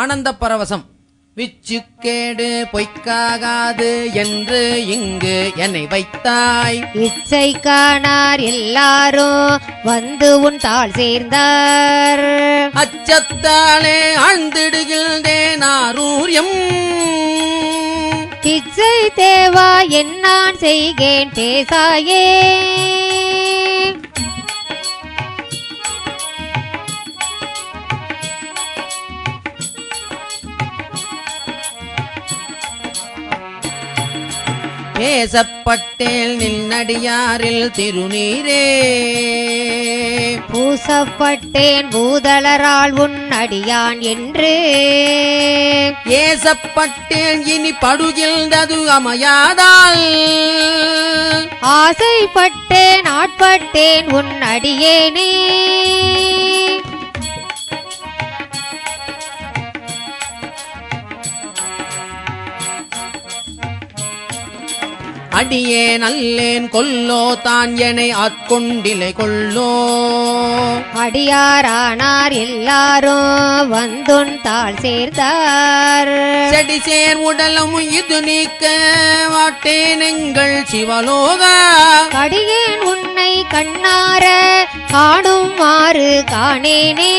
ஆனந்த பரவசம் விச்சுக்கேடு பொய்க்காகாது என்று இங்கு என்னை வைத்தாய். இச்சை காணார் எல்லாரும் வந்து உன் தாள் சேர்ந்தார். அச்சத்தாலே ஆழ்ந்திடுகின்றேன் ஆரூரியம். பிச்சை தேவா என்னான் செய்கேன் பேசாயே. பேசப்பட்டேல் நின்னடியாரில் திருநீரே. பூசப்பட்டேன் பூதளரால் உன் அடியான் என்று. ஏசப்பட்டேன் இனி படுகின்றது அமையாதால். ஆசைப்பட்டேன் ஆட்பட்டேன் உன் அடியேனே. அடியே நல்லேன் கொல்லோ தான் எனை ஆட்கொண்டிலை கொள்ளோ அடியாரானார் எல்லாரும் வந்துன் தாள் சேர்ந்தார் செடி சேர் உடலும் இது நீக்க மாட்டேன் எங்கள் சிவலோகா. கடியேன் உன்னை கண்ணார காணுமாறு காணேனே.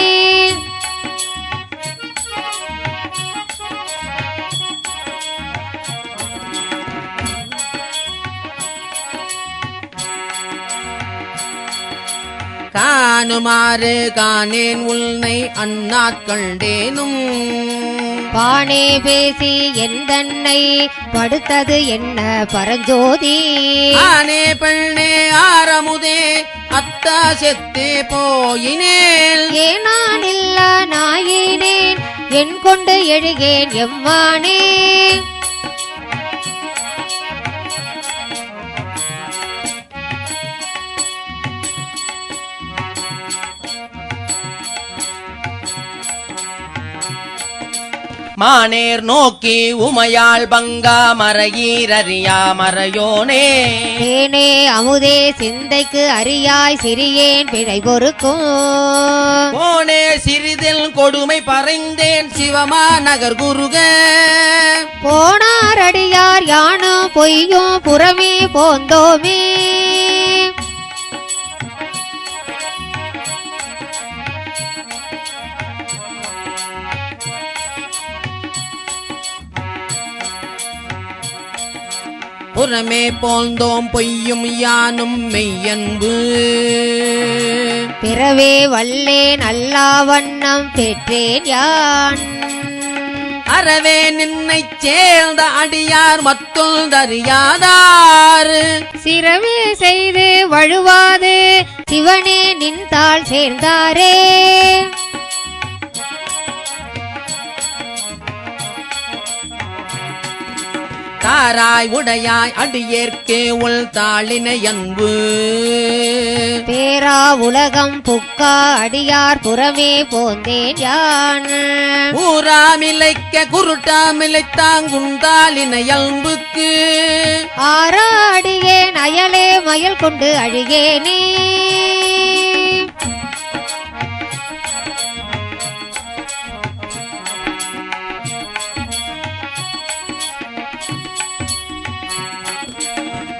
காணுமாறு காணேன் உன்னை அந்நாட்கண்டேனும் பானே பேசி எந்தன்னை படுத்தது என்ன பரஞ்சோதி? ஆனே பெண்ணே ஆரமுதே அத்தா செத்தே போயினேல். ஏனான் இல்ல நாயினேன் என் கொண்டு எழுகேன் எம்மானே? மானேர் நோக்கி உமையாள் பங்கா மறையீரறியா மறையோனே. தேனே அமுதே சிந்தைக்கு அறியாய் சிறியேன் பிழை பொறுக்கும். போனே சிறிதில் கொடுமை பறைந்தேன் சிவமா நகர் குருக. போனார் அடியார் யானும் பொய்யும் புறமே போந்தோமே. புறமே போந்தோம் பொய்யும் யானும் மெய்யன்பு. பிறவே வல்லேன் அல்லா வண்ணம் பெற்றேன் யான். அறவே நின்னை சேர்ந்த அடியார் மத்தொந்தறியாதார் சிறவே செய்து வழுவாது சிவனே நின்றாள் சேர்ந்தாரே. தாராய் உடையாய் அடியேற்கே உள் தாளினை அன்பு. பேரா உலகம் புக்கா அடியார் புறமே போந்தேன் யான். ஊராமிலைக்க குருட்டாமிலைத்தாங்குந்தாளினை அன்புக்கு. ஆரா அடியேன் அயலே மயல் கொண்டு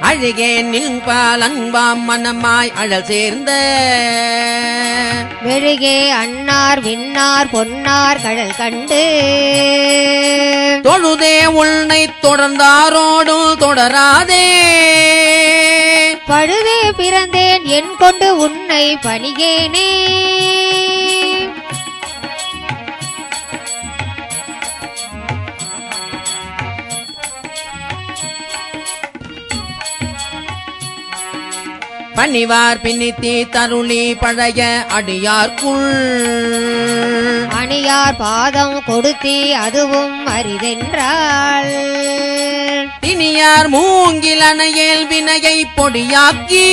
அழுகேனே அழகே நின்பால் அன்பாம் மனமாய் அழல் சேர்ந்த. மெழுகே அன்னார் விண்ணார் பொன்னார் கடல் கண்டு. தொழுதே உன்னை தொடர்ந்தாரோடு தொடராதே. பழுதே பிறந்தேன் என் கொண்டு உன்னை பணிகேனே. பணிவார் பின்னித்தி தருளி பழைய அடியார்க்குள். அணியார் பாதம் கொடுத்தி அதுவும் அரிதென்றாள். தினியார் மூங்கில் அணையேல் வினையை பொடியாக்கி.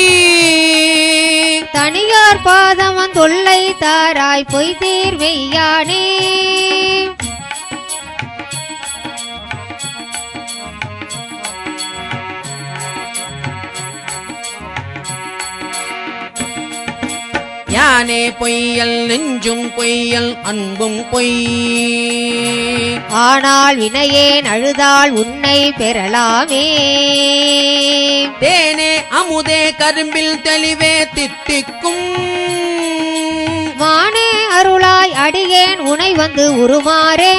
தனியார் பாதம் தொல்லை தாராய் பொய் தீர்வையானே யானே பொய்யல் நெஞ்சும் பொய்யல் அன்பும் பொய். ஆனால் வினையேன் அழுதால் உன்னை பெறலாமே. தேனே அமுதே கரும்பில் தெளிவே தித்திக்கும். மானே அருளாய் அடியேன் உனை வந்து உருமாறே